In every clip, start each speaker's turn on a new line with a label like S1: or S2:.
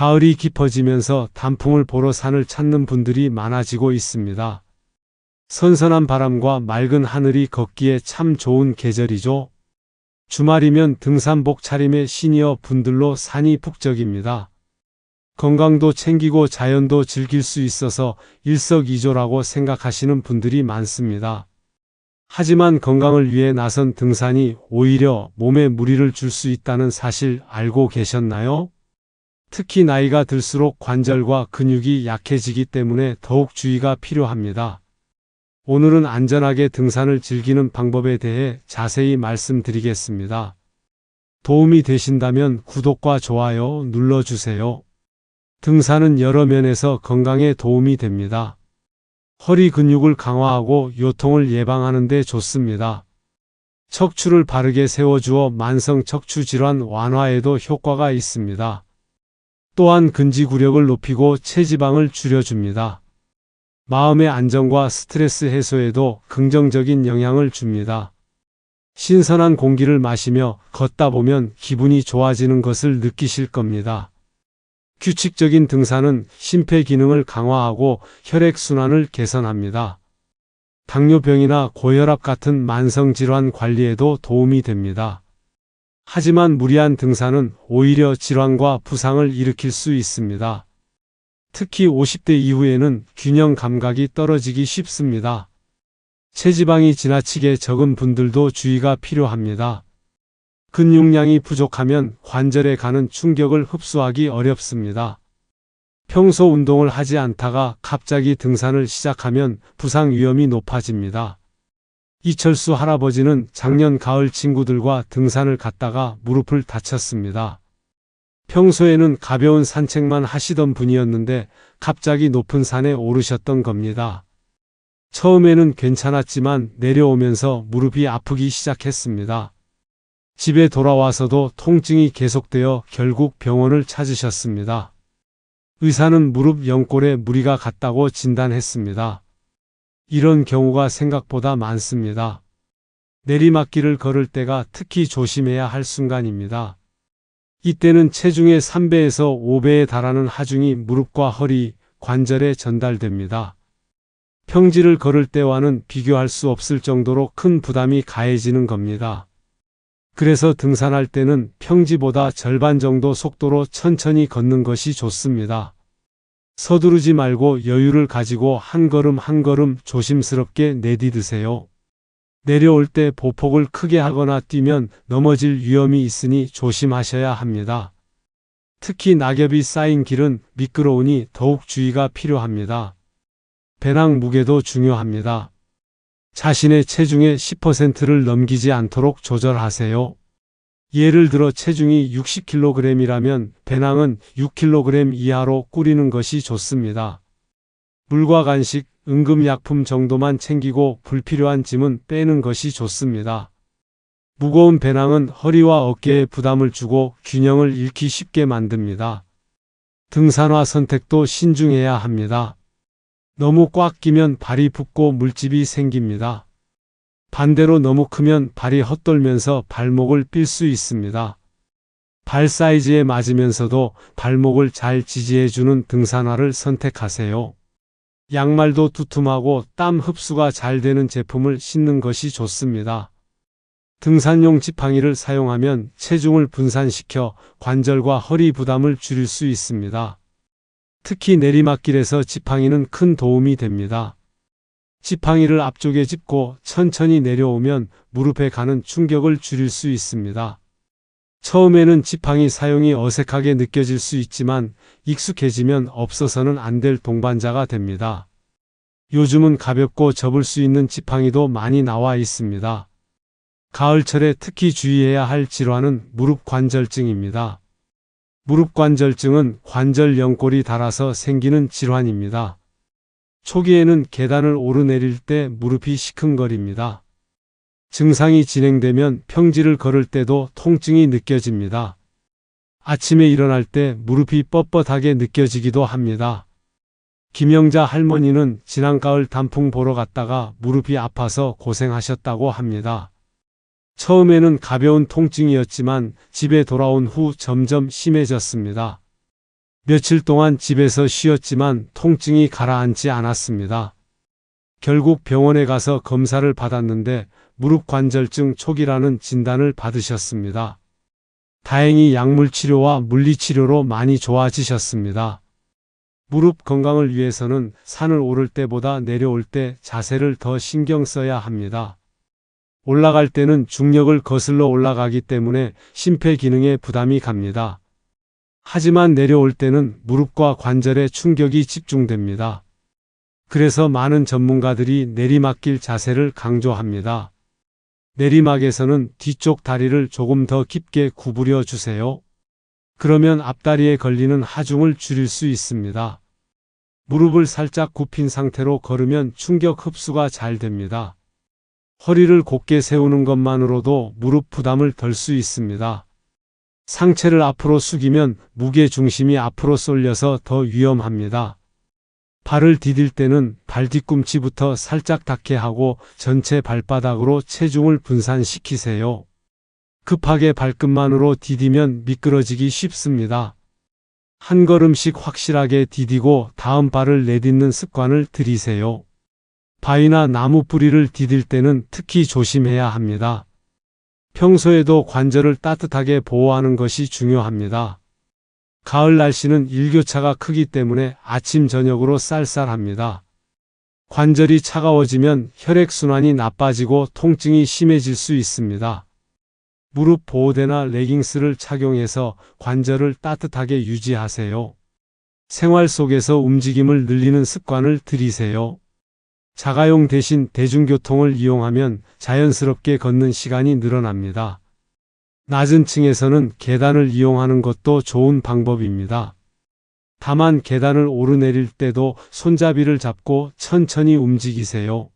S1: 가을이 깊어지면서 단풍을 보러 산을 찾는 분들이 많아지고 있습니다. 선선한 바람과 맑은 하늘이 걷기에 참 좋은 계절이죠. 주말이면 등산복 차림의 시니어 분들로 산이 북적입니다. 건강도 챙기고 자연도 즐길 수 있어서 일석이조라고 생각하시는 분들이 많습니다. 하지만 건강을 위해 나선 등산이 오히려 몸에 무리를 줄 수 있다는 사실 알고 계셨나요? 특히 나이가 들수록 관절과 근육이 약해지기 때문에 더욱 주의가 필요합니다. 오늘은 안전하게 등산을 즐기는 방법에 대해 자세히 말씀드리겠습니다. 도움이 되신다면 구독과 좋아요 눌러주세요. 등산은 여러 면에서 건강에 도움이 됩니다. 허리 근육을 강화하고 요통을 예방하는 데 좋습니다. 척추를 바르게 세워주어 만성 척추 질환 완화에도 효과가 있습니다. 또한 근지구력을 높이고 체지방을 줄여줍니다. 마음의 안정과 스트레스 해소에도 긍정적인 영향을 줍니다. 신선한 공기를 마시며 걷다 보면 기분이 좋아지는 것을 느끼실 겁니다. 규칙적인 등산은 심폐 기능을 강화하고 혈액순환을 개선합니다. 당뇨병이나 고혈압 같은 만성질환 관리에도 도움이 됩니다. 하지만 무리한 등산은 오히려 질환과 부상을 일으킬 수 있습니다. 특히 50대 이후에는 균형 감각이 떨어지기 쉽습니다. 체지방이 지나치게 적은 분들도 주의가 필요합니다. 근육량이 부족하면 관절에 가는 충격을 흡수하기 어렵습니다. 평소 운동을 하지 않다가 갑자기 등산을 시작하면 부상 위험이 높아집니다. 이철수 할아버지는 작년 가을 친구들과 등산을 갔다가 무릎을 다쳤습니다. 평소에는 가벼운 산책만 하시던 분이었는데 갑자기 높은 산에 오르셨던 겁니다. 처음에는 괜찮았지만 내려오면서 무릎이 아프기 시작했습니다. 집에 돌아와서도 통증이 계속되어 결국 병원을 찾으셨습니다. 의사는 무릎 연골에 무리가 갔다고 진단했습니다. 이런 경우가 생각보다 많습니다. 내리막길을 걸을 때가 특히 조심해야 할 순간입니다. 이때는 체중의 3배에서 5배에 달하는 하중이 무릎과 허리, 관절에 전달됩니다. 평지를 걸을 때와는 비교할 수 없을 정도로 큰 부담이 가해지는 겁니다. 그래서 등산할 때는 평지보다 절반 정도 속도로 천천히 걷는 것이 좋습니다. 서두르지 말고 여유를 가지고 한 걸음 한 걸음 조심스럽게 내디드세요. 내려올 때 보폭을 크게 하거나 뛰면 넘어질 위험이 있으니 조심하셔야 합니다. 특히 낙엽이 쌓인 길은 미끄러우니 더욱 주의가 필요합니다. 배낭 무게도 중요합니다. 자신의 체중의 10%를 넘기지 않도록 조절하세요. 예를 들어 체중이 60kg이라면 배낭은 6kg 이하로 꾸리는 것이 좋습니다. 물과 간식, 응급약품 정도만 챙기고 불필요한 짐은 빼는 것이 좋습니다. 무거운 배낭은 허리와 어깨에 부담을 주고 균형을 잃기 쉽게 만듭니다. 등산화 선택도 신중해야 합니다. 너무 꽉 끼면 발이 붓고 물집이 생깁니다. 반대로 너무 크면 발이 헛돌면서 발목을 삘 수 있습니다. 발 사이즈에 맞으면서도 발목을 잘 지지해주는 등산화를 선택하세요. 양말도 두툼하고 땀 흡수가 잘 되는 제품을 신는 것이 좋습니다. 등산용 지팡이를 사용하면 체중을 분산시켜 관절과 허리 부담을 줄일 수 있습니다. 특히 내리막길에서 지팡이는 큰 도움이 됩니다. 지팡이를 앞쪽에 짚고 천천히 내려오면 무릎에 가는 충격을 줄일 수 있습니다. 처음에는 지팡이 사용이 어색하게 느껴질 수 있지만 익숙해지면 없어서는 안 될 동반자가 됩니다. 요즘은 가볍고 접을 수 있는 지팡이도 많이 나와 있습니다. 가을철에 특히 주의해야 할 질환은 무릎 관절증입니다. 무릎 관절증은 관절 연골이 닳아서 생기는 질환입니다. 초기에는 계단을 오르내릴 때 무릎이 시큰거립니다. 증상이 진행되면 평지를 걸을 때도 통증이 느껴집니다. 아침에 일어날 때 무릎이 뻣뻣하게 느껴지기도 합니다. 김영자 할머니는 지난 가을 단풍 보러 갔다가 무릎이 아파서 고생하셨다고 합니다. 처음에는 가벼운 통증이었지만 집에 돌아온 후 점점 심해졌습니다. 며칠 동안 집에서 쉬었지만 통증이 가라앉지 않았습니다. 결국 병원에 가서 검사를 받았는데 무릎 관절증 초기라는 진단을 받으셨습니다. 다행히 약물 치료와 물리 치료로 많이 좋아지셨습니다. 무릎 건강을 위해서는 산을 오를 때보다 내려올 때 자세를 더 신경 써야 합니다. 올라갈 때는 중력을 거슬러 올라가기 때문에 심폐 기능에 부담이 갑니다. 하지만 내려올 때는 무릎과 관절에 충격이 집중됩니다. 그래서 많은 전문가들이 내리막길 자세를 강조합니다. 내리막에서는 뒤쪽 다리를 조금 더 깊게 구부려 주세요. 그러면 앞다리에 걸리는 하중을 줄일 수 있습니다. 무릎을 살짝 굽힌 상태로 걸으면 충격 흡수가 잘 됩니다. 허리를 곧게 세우는 것만으로도 무릎 부담을 덜 수 있습니다. 상체를 앞으로 숙이면 무게 중심이 앞으로 쏠려서 더 위험합니다. 발을 디딜 때는 발 뒤꿈치부터 살짝 닿게 하고 전체 발바닥으로 체중을 분산시키세요. 급하게 발끝만으로 디디면 미끄러지기 쉽습니다. 한 걸음씩 확실하게 디디고 다음 발을 내딛는 습관을 들이세요. 바위나 나무 뿌리를 디딜 때는 특히 조심해야 합니다. 평소에도 관절을 따뜻하게 보호하는 것이 중요합니다. 가을 날씨는 일교차가 크기 때문에 아침 저녁으로 쌀쌀합니다. 관절이 차가워지면 혈액순환이 나빠지고 통증이 심해질 수 있습니다. 무릎 보호대나 레깅스를 착용해서 관절을 따뜻하게 유지하세요. 생활 속에서 움직임을 늘리는 습관을 들이세요. 자가용 대신 대중교통을 이용하면 자연스럽게 걷는 시간이 늘어납니다. 낮은 층에서는 계단을 이용하는 것도 좋은 방법입니다. 다만 계단을 오르내릴 때도 손잡이를 잡고 천천히 움직이세요.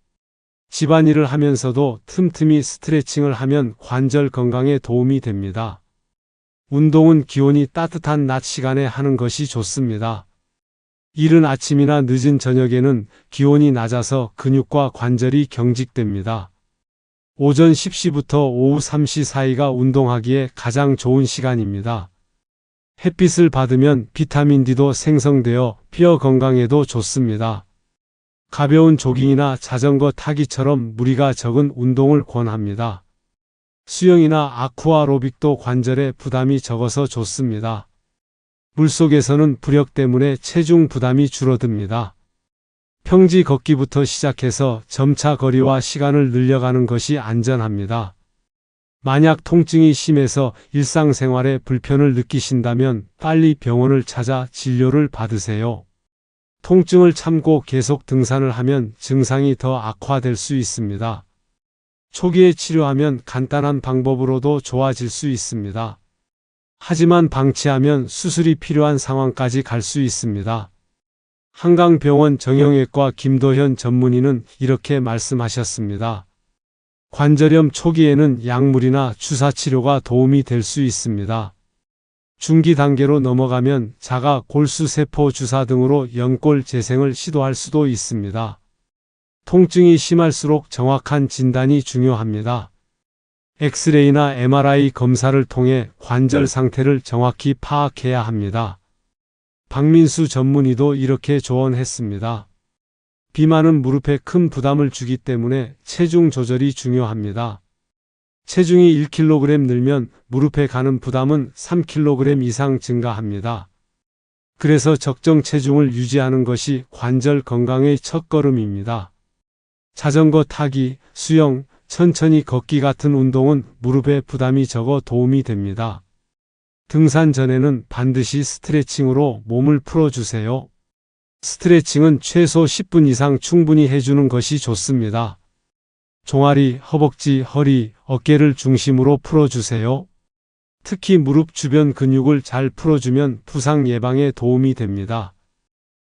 S1: 집안일을 하면서도 틈틈이 스트레칭을 하면 관절 건강에 도움이 됩니다. 운동은 기온이 따뜻한 낮 시간에 하는 것이 좋습니다. 이른 아침이나 늦은 저녁에는 기온이 낮아서 근육과 관절이 경직됩니다. 오전 10시부터 오후 3시 사이가 운동하기에 가장 좋은 시간입니다. 햇빛을 받으면 비타민 D도 생성되어 뼈 건강에도 좋습니다. 가벼운 조깅이나 자전거 타기처럼 무리가 적은 운동을 권합니다. 수영이나 아쿠아로빅도 관절에 부담이 적어서 좋습니다. 물속에서는 부력 때문에 체중 부담이 줄어듭니다. 평지 걷기부터 시작해서 점차 거리와 시간을 늘려가는 것이 안전합니다. 만약 통증이 심해서 일상생활에 불편을 느끼신다면 빨리 병원을 찾아 진료를 받으세요. 통증을 참고 계속 등산을 하면 증상이 더 악화될 수 있습니다. 초기에 치료하면 간단한 방법으로도 좋아질 수 있습니다. 하지만 방치하면 수술이 필요한 상황까지 갈 수 있습니다. 한강병원 정형외과 김도현 전문의는 이렇게 말씀하셨습니다. 관절염 초기에는 약물이나 주사 치료가 도움이 될 수 있습니다. 중기 단계로 넘어가면 자가 골수세포 주사 등으로 연골 재생을 시도할 수도 있습니다. 통증이 심할수록 정확한 진단이 중요합니다. 엑스레이나 MRI 검사를 통해 관절 상태를 정확히 파악해야 합니다. 박민수 전문의도 이렇게 조언했습니다. 비만은 무릎에 큰 부담을 주기 때문에 체중 조절이 중요합니다. 체중이 1kg 늘면 무릎에 가는 부담은 3kg 이상 증가합니다. 그래서 적정 체중을 유지하는 것이 관절 건강의 첫걸음입니다. 자전거 타기, 수영, 천천히 걷기 같은 운동은 무릎에 부담이 적어 도움이 됩니다. 등산 전에는 반드시 스트레칭으로 몸을 풀어주세요. 스트레칭은 최소 10분 이상 충분히 해주는 것이 좋습니다. 종아리, 허벅지, 허리, 어깨를 중심으로 풀어주세요. 특히 무릎 주변 근육을 잘 풀어주면 부상 예방에 도움이 됩니다.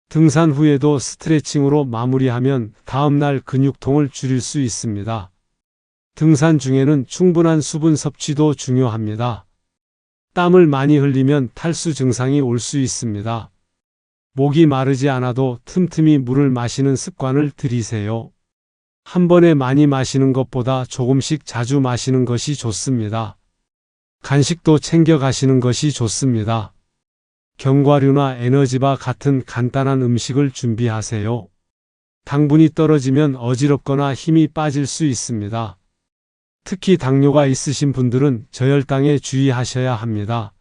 S1: 등산 후에도 스트레칭으로 마무리하면 다음날 근육통을 줄일 수 있습니다. 등산 중에는 충분한 수분 섭취도 중요합니다. 땀을 많이 흘리면 탈수 증상이 올 수 있습니다. 목이 마르지 않아도 틈틈이 물을 마시는 습관을 들이세요. 한 번에 많이 마시는 것보다 조금씩 자주 마시는 것이 좋습니다. 간식도 챙겨 가시는 것이 좋습니다. 견과류나 에너지바 같은 간단한 음식을 준비하세요. 당분이 떨어지면 어지럽거나 힘이 빠질 수 있습니다. 특히 당뇨가 있으신 분들은 저혈당에 주의하셔야 합니다.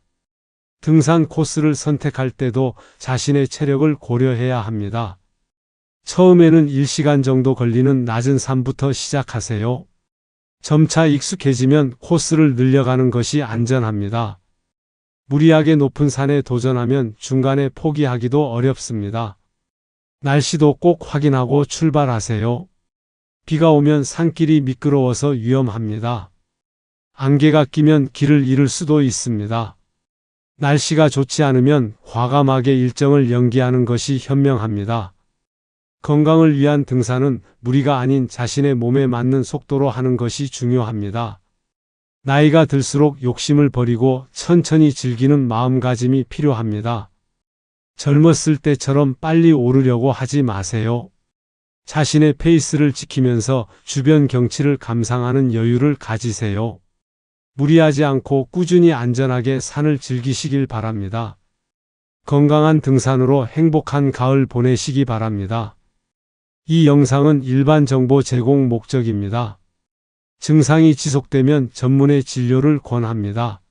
S1: 등산 코스를 선택할 때도 자신의 체력을 고려해야 합니다. 처음에는 1시간 정도 걸리는 낮은 산부터 시작하세요. 점차 익숙해지면 코스를 늘려가는 것이 안전합니다. 무리하게 높은 산에 도전하면 중간에 포기하기도 어렵습니다. 날씨도 꼭 확인하고 출발하세요. 비가 오면 산길이 미끄러워서 위험합니다. 안개가 끼면 길을 잃을 수도 있습니다. 날씨가 좋지 않으면 과감하게 일정을 연기하는 것이 현명합니다. 건강을 위한 등산은 무리가 아닌 자신의 몸에 맞는 속도로 하는 것이 중요합니다. 나이가 들수록 욕심을 버리고 천천히 즐기는 마음가짐이 필요합니다. 젊었을 때처럼 빨리 오르려고 하지 마세요. 자신의 페이스를 지키면서 주변 경치를 감상하는 여유를 가지세요. 무리하지 않고 꾸준히 안전하게 산을 즐기시길 바랍니다. 건강한 등산으로 행복한 가을 보내시기 바랍니다. 이 영상은 일반 정보 제공 목적입니다. 증상이 지속되면 전문의 진료를 권합니다.